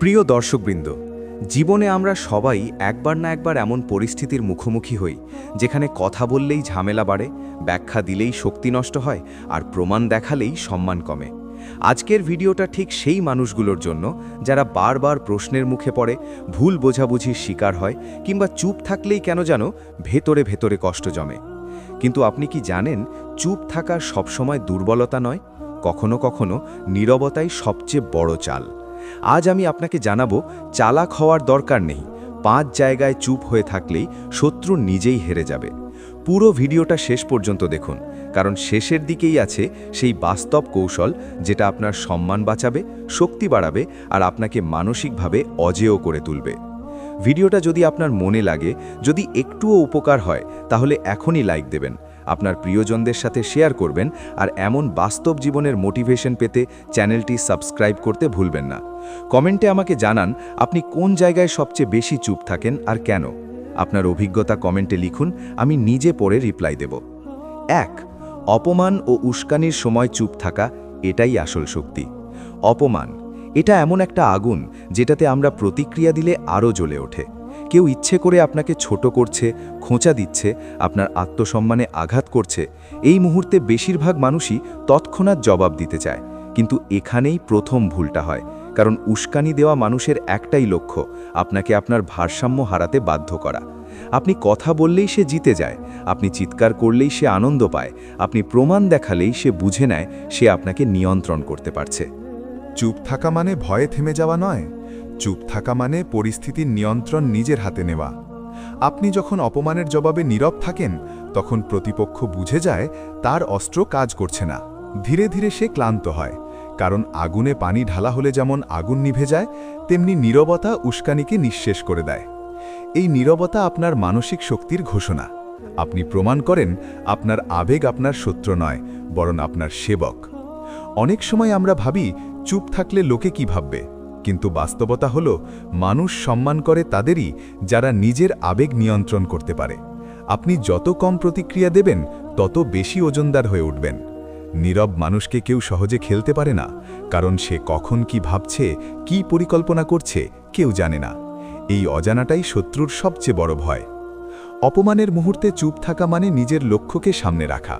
প্রিয় দর্শকবৃন্দ, জীবনে আমরা সবাই একবার না একবার এমন পরিস্থিতির মুখোমুখি হই, যেখানে কথা বললেই ঝামেলা বাড়ে, ব্যাখ্যা দিলেই শক্তি নষ্ট হয়, আর প্রমাণ দেখালেই সম্মান কমে। আজকের ভিডিওটা ঠিক সেই মানুষগুলোর জন্য, যারা বারবার প্রশ্নের মুখে পড়ে, ভুল বোঝাবুঝির শিকার হয়, কিংবা চুপ থাকলেই কেন যেন ভেতরে ভেতরে কষ্ট জমে। কিন্তু আপনি কি জানেন, চুপ থাকা সবসময় দুর্বলতা নয়, কখনো কখনো নীরবতাই সবচেয়ে বড় চাল। আজ আমি আপনাকে জানাব, চালাক হওয়ার দরকার নেই। পাঁচ জায়গায় চুপ হয়ে থাকলেই শত্রু নিজেই হেরে যাবে। পুরো ভিডিওটা শেষ পর্যন্ত দেখুন, কারণ শেষের দিকেই আছে সেই বাস্তব কৌশল যেটা আপনার সম্মান বাঁচাবে, শক্তি বাড়াবে আর আপনাকে মানসিকভাবে অজেয় করে তুলবে। ভিডিওটা যদি আপনার মনে লাগে, যদি একটুও উপকার হয়, তাহলে এখনই লাইক দেবেন। আপনার প্রিয়জনদের সাথে শেয়ার করবেন আর এমন বাস্তব জীবনের মোটিভেশন পেতে চ্যানেলটি সাবস্ক্রাইব করতে ভুলবেন না। কমেন্টে আমাকে জানান, আপনি কোন জায়গায় সবচেয়ে বেশি চুপ থাকেন আর কেন? আপনার অভিজ্ঞতা কমেন্টে লিখুন, আমি নিজে পড়ে রিপ্লাই দেব। এক, অপমান ও উস্কানির সময় চুপ থাকা, এটাই আসল শক্তি। অপমান, এটা এমন একটা আগুন, যেটাতে আমরা প্রতিক্রিয়া দিলে আরও জ্বলে ওঠে। কেউ ইচ্ছে করে আপনাকে ছোট করছে, খোঁচা দিচ্ছে, আপনার আত্মসম্মানে আঘাত করছে, এই মুহূর্তে বেশিরভাগ মানুষই তৎক্ষণাৎ জবাব দিতে চায়। কিন্তু এখানেই প্রথম ভুলটা হয়, কারণ উস্কানি দেওয়া মানুষের একটাই লক্ষ্য, আপনাকে আপনার ভারসাম্য হারাতে বাধ্য করা। আপনি কথা বললেই সে জিতে যায়, আপনি চিৎকার করলেই সে আনন্দ পায়, আপনি প্রমাণ দেখালেই সে বুঝে নেয়, সে আপনাকে নিয়ন্ত্রণ করতে পারছে। চুপ থাকা মানে ভয়ে থেমে যাওয়া নয়? চুপ থাকা মানে পরিস্থিতির নিয়ন্ত্রণ নিজের হাতে নেওয়া। আপনি যখন অপমানের জবাবে নীরব থাকেন, তখন প্রতিপক্ষ বুঝে যায় তার অস্ত্র কাজ করছে না। ধীরে ধীরে সে ক্লান্ত হয়, কারণ আগুনে পানি ঢালা হলে যেমন আগুন নিভে যায়, তেমনি নীরবতা উস্কানিকে নিঃশেষ করে দেয়। এই নীরবতা আপনার মানসিক শক্তির ঘোষণা। আপনি প্রমাণ করেন, আপনার আবেগ আপনার শত্রু নয়, বরং আপনার সেবক। অনেক সময় আমরা ভাবি, চুপ থাকলে লোকে কি ভাববে? কিন্তু বাস্তবতা হল, মানুষ সম্মান করে তাদেরই যারা নিজের আবেগ নিয়ন্ত্রণ করতে পারে। আপনি যত কম প্রতিক্রিয়া দেবেন, তত বেশি ওজনদার হয়ে উঠবেন। নীরব মানুষকে কেউ সহজে খেলতে পারে না, কারণ সে কখন কি ভাবছে, কি পরিকল্পনা করছে, কেউ জানে না। এই অজানাটাই শত্রুর সবচেয়ে বড় ভয়। অপমানের মুহূর্তে চুপ থাকা মানে নিজের লক্ষ্যকে সামনে রাখা।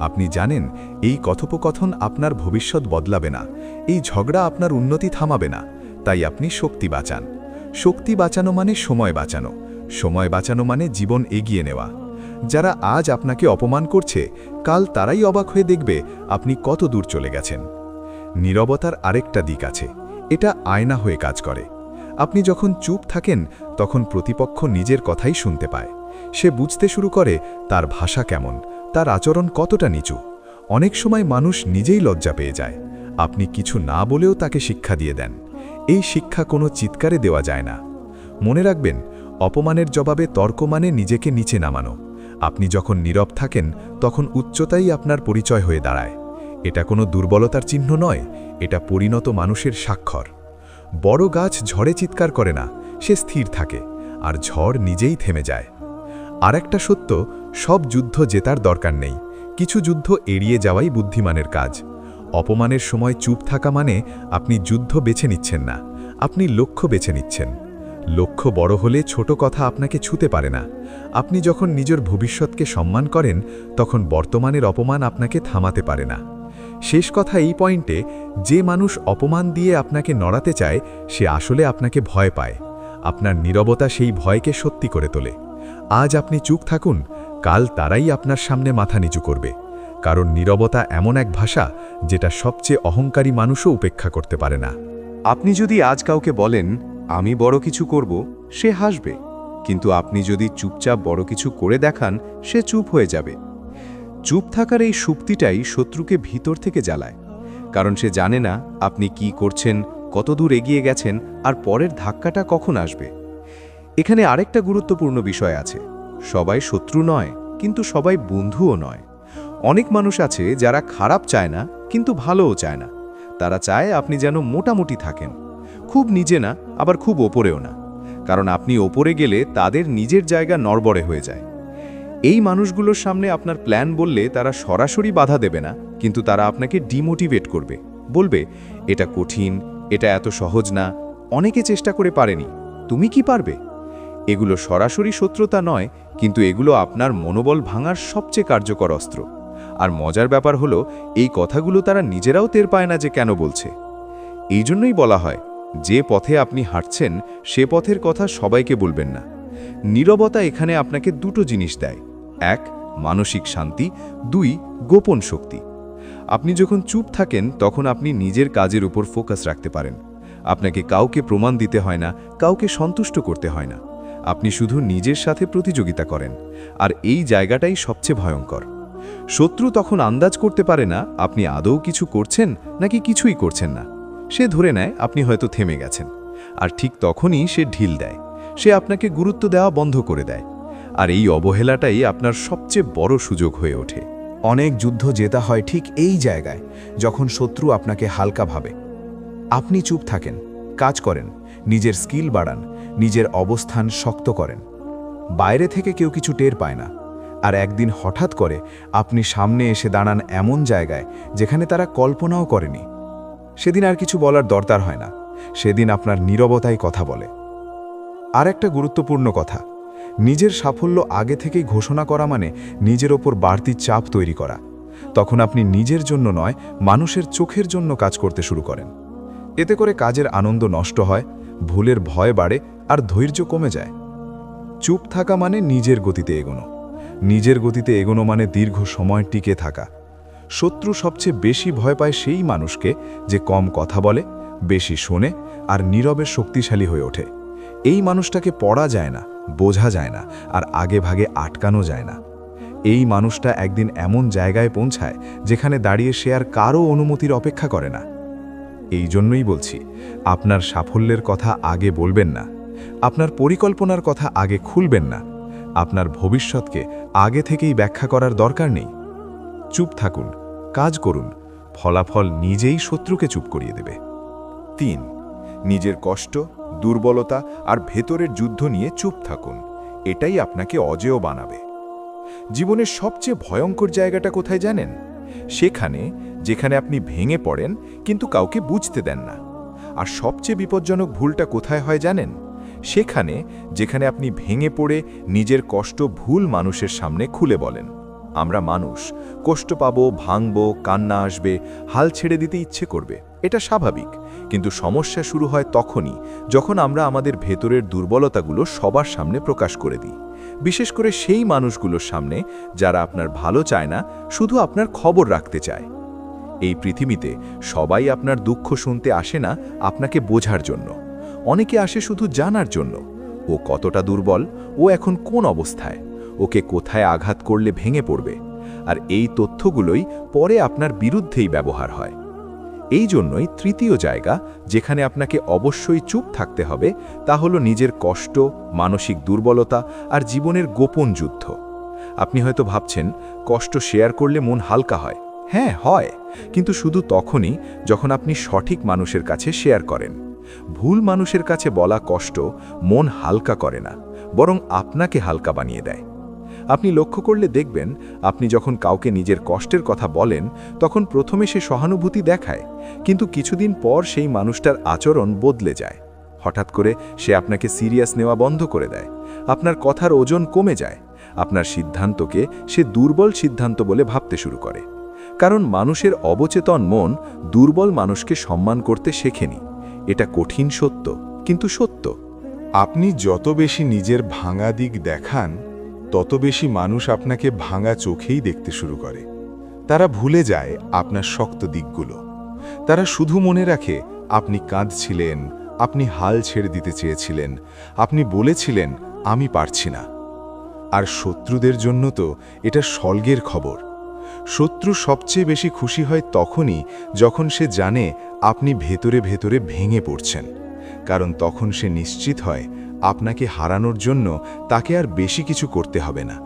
আপনি জানেন, এই কথোপকথন আপনার ভবিষ্যৎ বদলাবে না, এই ঝগড়া আপনার উন্নতি থামাবে না। তাই আপনি শক্তি বাঁচান। শক্তি বাঁচানো মানে সময় বাঁচানো। সময় বাঁচানো মানে জীবন এগিয়ে নেওয়া। যারা আজ আপনাকে অপমান করছে, কাল তারাই অবাক হয়ে দেখবে আপনি কত দূর চলে গেছেন। নীরবতার আরেকটা দিক আছে, এটা আয়না হয়ে কাজ করে। আপনি যখন চুপ থাকেন, তখন প্রতিপক্ষ নিজের কথাই শুনতে পায়। সে বুঝতে শুরু করে, তার ভাষা কেমন, তার আচরণ কতটা নিচু। অনেক সময় মানুষ নিজেই লজ্জা পেয়ে যায়। আপনি কিছু না বলেও তাকে শিক্ষা দিয়ে দেন। এই শিক্ষা কোনো চিৎকারে দেওয়া যায় না। মনে রাখবেন, অপমানের জবাবে তর্ক মানে নিজেকে নিচে নামানো। আপনি যখন নীরব থাকেন, তখন উচ্চতাই আপনার পরিচয় হয়ে দাঁড়ায়। এটা কোনো দুর্বলতার চিহ্ন নয়, এটা পরিণত মানুষের স্বাক্ষর। বড় গাছ ঝড়ে চিৎকার করে না, সে স্থির থাকে, আর ঝড় নিজেই থেমে যায়। আর একটা সত্য, সব যুদ্ধ জেতার দরকার নেই, কিছু যুদ্ধ এড়িয়ে যাওয়াই বুদ্ধিমানের কাজ। অপমানের সময় চুপ থাকা মানে আপনি যুদ্ধ বেছে নিচ্ছেন না, আপনি লক্ষ্য বেছে নিচ্ছেন। লক্ষ্য বড় হলে ছোট কথা আপনাকে ছুতে পারে না। আপনি যখন নিজের ভবিষ্যৎকে সম্মান করেন, তখন বর্তমানের অপমান আপনাকে থামাতে পারে না। শেষ কথা এই পয়েন্টে, যে মানুষ অপমান দিয়ে আপনাকে নড়াতে চায়, সে আসলে আপনাকে ভয় পায়। আপনার নীরবতা সেই ভয়কে সত্যি করে তোলে। আজ আপনি চুপ থাকুন, কাল তারাই আপনার সামনে মাথা নিচু করবে। কারণ নীরবতা এমন এক ভাষা যেটা সবচেয়ে অহংকারী মানুষও উপেক্ষা করতে পারে না। আপনি যদি আজ কাউকে বলেন, আমি বড় কিছু করব, সে হাসবে। কিন্তু আপনি যদি চুপচাপ বড় কিছু করে দেখান, সে চুপ হয়ে যাবে। চুপ থাকার এই সুপ্তিটাই শত্রুকে ভিতর থেকে জ্বালায়। কারণ সে জানে না আপনি কি করছেন, কতদূর এগিয়ে গেছেন, আর পরের ধাক্কাটা কখন আসবে। এখানে আরেকটা গুরুত্বপূর্ণ বিষয় আছে। সবাই শত্রু নয়, কিন্তু সবাই বন্ধুও নয়। অনেক মানুষ আছে যারা খারাপ চায় না, কিন্তু ভালোও চায় না। তারা চায় আপনি যেন মোটামুটি থাকেন। খুব নিজে না, আবার খুব ওপরেও না। কারণ আপনি ওপরে গেলে তাদের নিজের জায়গা নড়বড়ে হয়ে যায়। এই মানুষগুলোর সামনে আপনার প্ল্যান বললে তারা সরাসরি বাধা দেবে না, কিন্তু তারা আপনাকে ডিমোটিভেট করবে। বলবে, এটা কঠিন, এটা এত সহজ না, অনেকে চেষ্টা করে পারেনি। তুমি কি পারবে? এগুলো সরাসরি শত্রুতা নয়, কিন্তু এগুলো আপনার মনোবল ভাঙার সবচেয়ে কার্যকর অস্ত্র। আর মজার ব্যাপার হলো, এই কথাগুলো তারা নিজেরাও টের পায় না যে কেন বলছে। এই জন্যই বলা হয়, যে পথে আপনি হাঁটছেন, সে পথের কথা সবাইকে বলবেন না। নীরবতা এখানে আপনাকে দুটো জিনিস দেয়। এক, মানসিক শান্তি, দুই, গোপন শক্তি। আপনি যখন চুপ থাকেন, তখন আপনি নিজের কাজের উপর ফোকাস রাখতে পারেন। আপনাকে কাউকে প্রমাণ দিতে হয় না, কাউকে সন্তুষ্ট করতে হয় না। আপনি শুধু নিজের সাথে প্রতিযোগিতা করেন, আর এই জায়গাটাই সবচেয়ে ভয়ঙ্কর। শত্রু তখন আন্দাজ করতে পারে না, আপনি আদৌ কিছু করছেন নাকি কিছুই করছেন না। সে ধরে নেয় আপনি হয়তো থেমে গেছেন। আর ঠিক তখনই সে ঢিল দেয়। সে আপনাকে গুরুত্ব দেওয়া বন্ধ করে দেয়। আর এই অবহেলাটাই আপনার সবচেয়ে বড় সুযোগ হয়ে ওঠে। অনেক যুদ্ধ জেতা হয় ঠিক এই জায়গায়, যখন শত্রু আপনাকে হালকা ভাবে। আপনি চুপ থাকেন, কাজ করেন, নিজের স্কিল বাড়ান, নিজের অবস্থান শক্ত করেন। বাইরে থেকে কেউ কিছু টের পায় না। আর একদিন হঠাৎ করে আপনি সামনে এসে দাঁড়ান এমন জায়গায় যেখানে তারা কল্পনাও করেনি। সেদিন আর কিছু বলার দরকার হয় না। সেদিন আপনার নীরবতাই কথা বলে। আর একটা গুরুত্বপূর্ণ কথা, নিজের সাফল্য আগে থেকেই ঘোষণা করা মানে নিজের ওপর বাড়তি চাপ তৈরি করা। তখন আপনি নিজের জন্য নয়, মানুষের চোখের জন্য কাজ করতে শুরু করেন। এতে করে কাজের আনন্দ নষ্ট হয়, ভুলের ভয় বাড়ে আর ধৈর্য কমে যায়। চুপ থাকা মানে নিজের গতিতে এগোনো। নিজের গতিতে এগোনো মানে দীর্ঘ সময় টিকে থাকা। শত্রু সবচেয়ে বেশি ভয় পায় সেই মানুষকে যে কম কথা বলে, বেশি শোনে আর নীরবে শক্তিশালী হয়ে ওঠে। এই মানুষটাকে পড়া যায় না, বোঝা যায় না আর আগে ভাগে আটকানো যায় না। এই মানুষটা একদিন এমন জায়গায় পৌঁছায় যেখানে দাঁড়িয়ে সে আর কারও অনুমতির অপেক্ষা করে না। এই জন্যই বলছি, আপনার সাফল্যের কথা আগে বলবেন না, আপনার পরিকল্পনার কথা আগে খুলবেন না আপনার ভবিষ্যৎকে আগে থেকেই ব্যাখ্যা করার দরকার নেই। চুপ থাকুন, কাজ করুন, ফলাফল নিজেই শত্রুকে চুপ করিয়ে দেবে। তিন, নিজের কষ্ট, দুর্বলতা আর ভেতরের যুদ্ধ নিয়ে চুপ থাকুন, এটাই আপনাকে অজেয় বানাবে। জীবনের সবচেয়ে ভয়ঙ্কর জায়গাটা কোথায় জানেন? সেখানে, যেখানে আপনি ভেঙে পড়েন, কিন্তু কাউকে বুঝতে দেন না। আর সবচেয়ে বিপজ্জনক ভুলটা কোথায় হয় জানেন? সেখানে যেখানে আপনি ভেঙে পড়ে নিজের কষ্ট ভুল মানুষের সামনে খুলে বলেন। আমরা মানুষ, কষ্ট পাব, ভাঙব, কান্না আসবে, হাল ছেড়ে দিতে ইচ্ছে করবে, এটা স্বাভাবিক। কিন্তু সমস্যা শুরু হয় তখনই যখন আমরা আমাদের ভেতরের দুর্বলতাগুলো সবার সামনে প্রকাশ করে দিই। বিশেষ করে সেই মানুষগুলোর সামনে যারা আপনার ভালো চায় না, শুধু আপনার খবর রাখতে চায়। এই পৃথিবীতে সবাই আপনার দুঃখ শুনতে আসে না আপনাকে বোঝার জন্য। অনেকে আসে শুধু জানার জন্য। ও কতটা দুর্বল, ও এখন কোন অবস্থায়? ওকে কোথায় আঘাত করলে ভেঙে পড়বে? আর এই তথ্যগুলোই পরে আপনার বিরুদ্ধেই ব্যবহার হয়। এই জন্যই তৃতীয় জায়গা, যেখানে আপনাকে অবশ্যই চুপ থাকতে হবে, তা হলো নিজের কষ্ট, মানসিক দুর্বলতা আর জীবনের গোপন যুদ্ধ। আপনি হয়তো ভাবছেন, কষ্ট শেয়ার করলে মন হালকা হয়। হ্যাঁ হয়। কিন্তু শুধু তখনই যখন আপনি সঠিক মানুষের কাছে শেয়ার করেন। ভুল মানুষের কাছে বলা কষ্ট মন হালকা করে না, বরং আপনাকে হালকা বানিয়ে দেয়। আপনি লক্ষ্য করলে দেখবেন, আপনি যখন কাউকে নিজের কষ্টের কথা বলেন, তখন প্রথমে সে সহানুভূতি দেখায়, কিন্তু কিছুদিন পর সেই মানুষটার আচরণ বদলে যায়। হঠাৎ করে সে আপনাকে সিরিয়াস নেওয়া বন্ধ করে দেয়, আপনার কথার ওজন কমে যায়, আপনার সিদ্ধান্তকে সে দুর্বল সিদ্ধান্ত বলে ভাবতে শুরু করে। কারণ মানুষের অবচেতন মন দুর্বল মানুষকে সম্মান করতে শেখেনি। এটা কঠিন সত্য, কিন্তু সত্য। আপনি যত বেশি নিজের ভাঙা দিক দেখান, তত বেশি মানুষ আপনাকে ভাঙা চোখেই দেখতে শুরু করে। তারা ভুলে যায় আপনার শক্ত দিকগুলো। তারা শুধু মনে রাখে, আপনি কাঁদছিলেন, আপনি হাল ছেড়ে দিতে চেয়েছিলেন, আপনি বলেছিলেন, আমি পারছি না। আর শত্রুদের জন্য তো এটা স্বর্গের খবর। শত্রু সবচেয়ে বেশি খুশি হয় তখনই যখন সে জানে আপনি ভেতরে ভেতরে ভেঙে পড়ছেন। কারণ তখন সে নিশ্চিত হয় আপনাকে হারানোর জন্য তাকে আর বেশি কিছু করতে হবে না।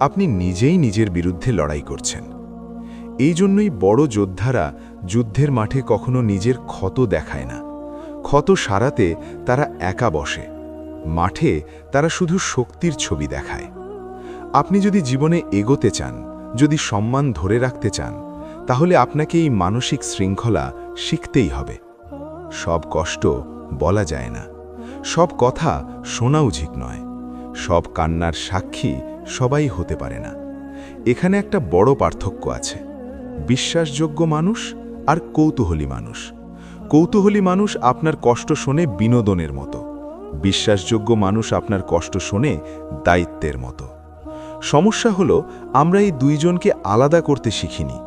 আপনি নিজেই নিজের বিরুদ্ধে লড়াই করছেন। এই জন্যই বড় যোদ্ধারা যুদ্ধের মাঠে কখনো নিজের ক্ষত দেখায় না। ক্ষত সারাতে তারা একা বসে। মাঠে তারা শুধু শক্তির ছবি দেখায়। আপনি যদি জীবনে এগোতে চান যদি সম্মান ধরে রাখতে চান, তাহলে আপনাকে এই মানসিক শৃঙ্খলা শিখতেই হবে। সব কষ্ট বলা যায় না। সব কথা শোনা উচিত নয়। সব কান্নার সাক্ষী সবাই হতে পারে না। এখানে একটা বড় পার্থক্য আছে। বিশ্বাসযোগ্য মানুষ আর কৌতূহলী মানুষ। কৌতূহলী মানুষ আপনার কষ্ট শোনে বিনোদনের মতো। বিশ্বাসযোগ্য মানুষ আপনার কষ্ট শোনে দায়িত্বের মতো। সমস্যা হলো, আমরা এই দুইজনকে আলাদা করতে শিখিনি।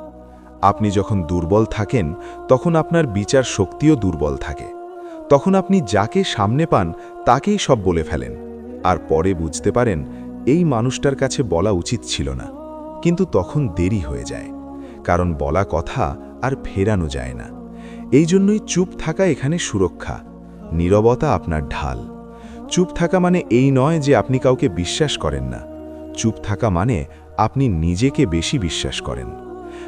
আপনি যখন দুর্বল থাকেন, তখন আপনার বিচার শক্তিও দুর্বল থাকে। তখন আপনি যাকে সামনে পান, তাকেই সব বলে ফেলেন। আর পরে বুঝতে পারেন, এই মানুষটার কাছে বলা উচিত ছিল না। কিন্তু তখন দেরি হয়ে যায়। কারণ বলা কথা আর ফেরানো যায় না। এই জন্যই চুপ থাকা এখানে সুরক্ষা, নীরবতা আপনার ঢাল। চুপ থাকা মানে এই নয় যে আপনি কাউকে বিশ্বাস করেন না। চুপ থাকা মানে আপনি নিজেকে বেশি বিশ্বাস করেন।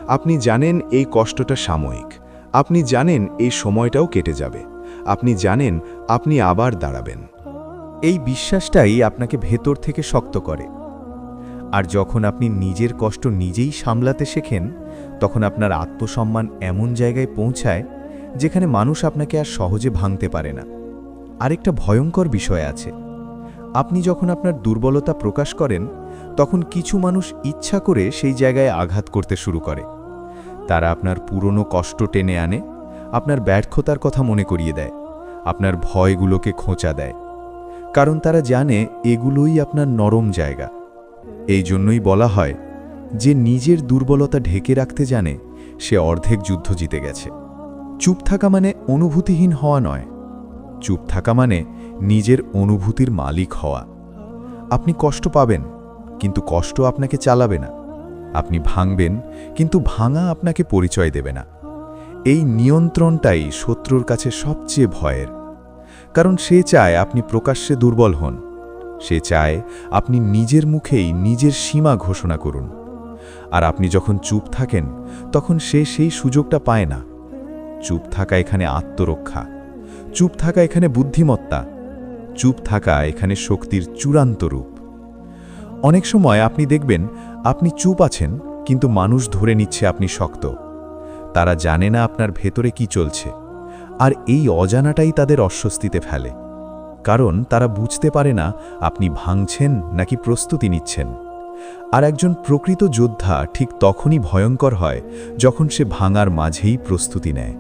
আপনি জানেন এই কষ্টটা সাময়িক। আপনি জানেন এই সময়টাও কেটে যাবে। আপনি জানেন আপনি আবার দাঁড়াবেন। এই বিশ্বাসটাই আপনাকে ভেতর থেকে শক্ত করে। আর যখন আপনি নিজের কষ্ট নিজেই সামলাতে শেখেন, তখন আপনার আত্মসম্মান এমন জায়গায় পৌঁছায়, যেখানে মানুষ আপনাকে আর সহজে ভাঙতে পারে না। আরেকটা ভয়ঙ্কর বিষয় আছে। আপনি যখন আপনার দুর্বলতা প্রকাশ করেন, তখন কিছু মানুষ ইচ্ছা করে সেই জায়গায় আঘাত করতে শুরু করে। তারা আপনার পুরনো কষ্ট টেনে আনে, আপনার ব্যর্থতার কথা মনে করিয়ে দেয়, আপনার ভয়গুলোকে খোঁচা দেয়। কারণ তারা জানে এগুলোই আপনার নরম জায়গা। এই জন্যই বলা হয়, যে নিজের দুর্বলতা ঢেকে রাখতে জানে, সে অর্ধেক যুদ্ধ জিতে গেছে। চুপ থাকা মানে অনুভূতিহীন হওয়া নয়। চুপ থাকা মানে নিজের অনুভূতির মালিক হওয়া। আপনি কষ্ট পাবেন, কিন্তু কষ্ট আপনাকে চালাবে না। আপনি ভাঙবেন, কিন্তু ভাঙা আপনাকে পরিচয় দেবে না। এই নিয়ন্ত্রণটাই শত্রুর কাছে সবচেয়ে ভয়ের। কারণ সে চায় আপনি প্রকাশ্যে দুর্বল হন। সে চায় আপনি নিজের মুখেই নিজের সীমা ঘোষণা করুন। আর আপনি যখন চুপ থাকেন, তখন সে সেই সুযোগটা পায় না। চুপ থাকা এখানে আত্মরক্ষা। চুপ থাকা এখানে বুদ্ধিমত্তা, চুপ থাকা এখানে শক্তির চূড়ান্ত রূপ। অনেক সময় আপনি দেখবেন, আপনি চুপ আছেন, কিন্তু মানুষ ধরে নিচ্ছে আপনি শক্ত। তারা জানে না আপনার ভেতরে কি চলছে, আর এই অজানাটাই তাদের অস্বস্তিতে ফেলে। কারণ তারা বুঝতে পারে না, আপনি ভাঙছেন নাকি প্রস্তুতি নিচ্ছেন। আর একজন প্রকৃত যোদ্ধা ঠিক তখনই ভয়ঙ্কর হয়, যখন সে ভাঙার মাঝেই প্রস্তুতি নেয়।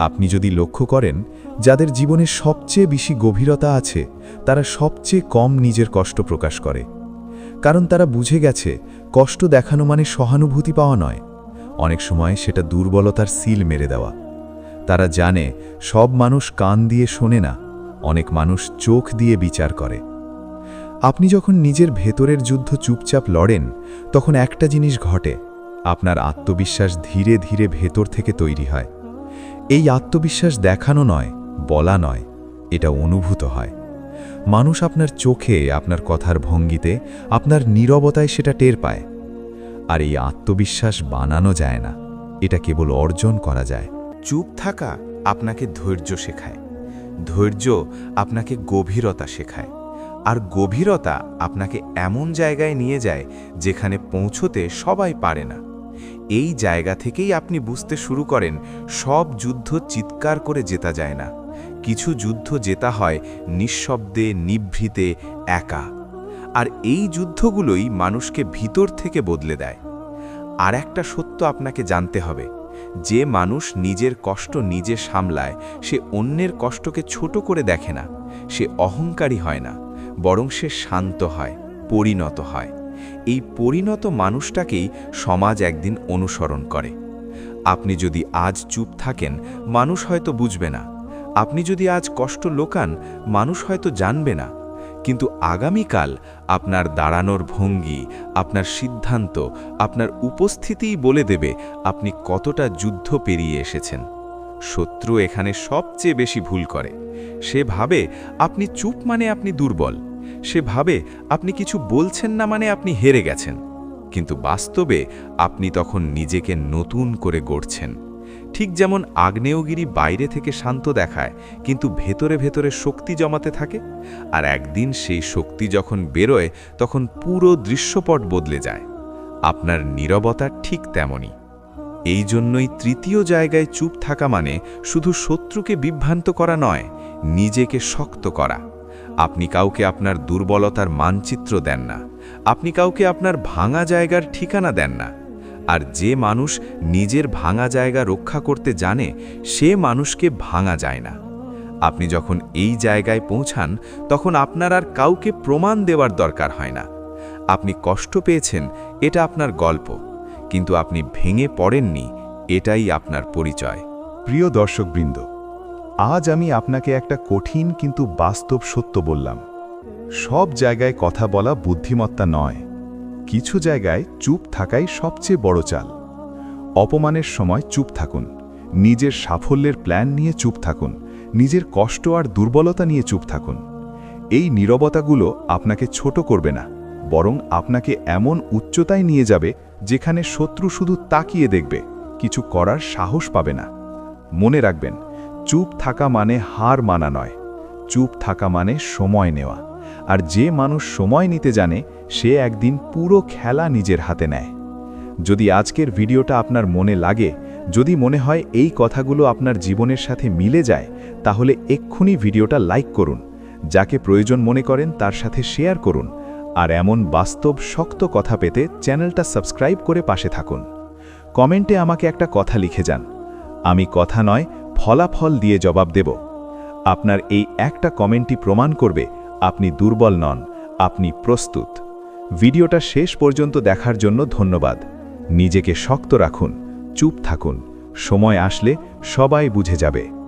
আপনি যদি লক্ষ্য করেন, যাদের জীবনে সবচেয়ে বেশি গভীরতা আছে, তারা সবচেয়ে কম নিজের কষ্ট প্রকাশ করে। কারণ তারা বুঝে গেছে, কষ্ট দেখানো মানে সহানুভূতি পাওয়া নয়। অনেক সময় সেটা দুর্বলতার সিল মেরে দেওয়া। তারা জানে, সব মানুষ কান দিয়ে শোনে না, অনেক মানুষ চোখ দিয়ে বিচার করে। আপনি যখন নিজের ভেতরের যুদ্ধ চুপচাপ লড়েন, তখন একটা জিনিস ঘটে, আপনার আত্মবিশ্বাস ধীরে ধীরে ভেতর থেকে তৈরি হয়। এই আত্মবিশ্বাস দেখানো নয়, বলা নয়, এটা অনুভূত হয়। মানুষ আপনার চোখে, আপনার কথার ভঙ্গিতে, আপনার নীরবতায় সেটা টের পায়। আর এই আত্মবিশ্বাস বানানো যায় না, এটা কেবল অর্জন করা যায়। চুপ থাকা আপনাকে ধৈর্য শেখায়। ধৈর্য আপনাকে গভীরতা শেখায়। আর গভীরতা আপনাকে এমন জায়গায় নিয়ে যায়, যেখানে পৌঁছতে সবাই পারে না। এই জায়গা থেকেই আপনি বুঝতে শুরু করেন, সব যুদ্ধ চিৎকার করে জেতা যায় না। কিছু যুদ্ধ জেতা হয় নিঃশব্দে, নিভৃতে, একা। আর এই যুদ্ধগুলোই মানুষকে ভিতর থেকে বদলে দেয়। আর একটা সত্য আপনাকে জানতে হবে, যে মানুষ নিজের কষ্ট নিজে সামলায়, সে অন্যের কষ্টকে ছোট করে দেখে না, সে অহংকারী হয় না, বরং সে শান্ত হয়, পরিণত হয়। এই পরিণত মানুষটাকেই সমাজ একদিন অনুসরণ করে। আপনি যদি আজ চুপ থাকেন, মানুষ হয়তো বুঝবে না। আপনি যদি আজ কষ্ট লোকান, মানুষ হয়তো জানবে না। কিন্তু আগামীকাল আপনার দাঁড়ানোর ভঙ্গি, আপনার সিদ্ধান্ত, আপনার উপস্থিতিই বলে দেবে আপনি কতটা যুদ্ধ পেরিয়ে এসেছেন। শত্রু এখানে সবচেয়ে বেশি ভুল করে। সে ভাবে আপনি চুপ মানে আপনি দুর্বল। সে ভাবে আপনি কিছু বলছেন না মানে আপনি হেরে গেছেন। কিন্তু বাস্তবে আপনি তখন নিজেকে নতুন করে গড়ছেন। ঠিক যেমন আগ্নেয়গিরি বাইরে থেকে শান্ত দেখায়, কিন্তু ভেতরে ভেতরে শক্তি জমাতে থাকে, আর একদিন সেই শক্তি যখন বেরোয়, তখন পুরো দৃশ্যপট বদলে যায়। আপনার নীরবতা ঠিক তেমনই। এই জন্যই তৃতীয় জায়গায় চুপ থাকা মানে শুধু শত্রুকে বিভ্রান্ত করা নয়, নিজেকে শক্ত করা। আপনি কাউকে আপনার দুর্বলতার মানচিত্র দেন না। আপনি কাউকে আপনার ভাঙা জায়গার ঠিকানা দেন না। আর যে মানুষ নিজের ভাঙা জায়গা রক্ষা করতে জানে, সে মানুষকে ভাঙা যায় না। আপনি যখন এই জায়গায় পৌঁছান, তখন আপনার আর কাউকে প্রমাণ দেওয়ার দরকার হয় না। আপনি কষ্ট পেয়েছেন, এটা আপনার গল্প। কিন্তু আপনি ভেঙে পড়েননি, এটাই আপনার পরিচয়। প্রিয় দর্শকবৃন্দ আজ আমি আপনাকে একটা কঠিন কিন্তু বাস্তব সত্য বললাম। সব জায়গায় কথা বলা বুদ্ধিমত্তা নয়। কিছু জায়গায় চুপ থাকাই সবচেয়ে বড় চাল। অপমানের সময় চুপ থাকুন। নিজের সাফল্যের প্ল্যান নিয়ে চুপ থাকুন। নিজের কষ্ট আর দুর্বলতা নিয়ে চুপ থাকুন। এই নীরবতাগুলো আপনাকে ছোট করবে না, বরং আপনাকে এমন উচ্চতায় নিয়ে যাবে যেখানে শত্রু শুধু তাকিয়ে দেখবে, কিছু করার সাহস পাবে না। মনে রাখবেন চুপ থাকা মানে হার মানা নয়। চুপ থাকা মানে সময় নেওয়া। আর যে মানুষ সময় নিতে জানে, সে একদিন পুরো খেলা নিজের হাতে নেয়। যদি আজকের ভিডিওটা আপনার মনে লাগে, যদি মনে হয় এই কথাগুলো আপনার জীবনের সাথে মিলে যায়, তাহলে এক্ষুনি ভিডিওটা লাইক করুন। যাকে প্রয়োজন মনে করেন, তার সাথে শেয়ার করুন। আর এমন বাস্তব, শক্ত কথা পেতে চ্যানেলটা সাবস্ক্রাইব করে পাশে থাকুন। কমেন্টে আমাকে একটা কথা লিখে যান। আমি কথা নয় ফলাফল দিয়ে জবাব দেব। আপনার এই একটা কমেন্টটি প্রমাণ করবে আপনি দুর্বল নন, আপনি প্রস্তুত। ভিডিওটা শেষ পর্যন্ত দেখার জন্য ধন্যবাদ। নিজেকে শক্ত রাখুন, চুপ থাকুন। সময় আসলে সবাই বুঝে যাবে।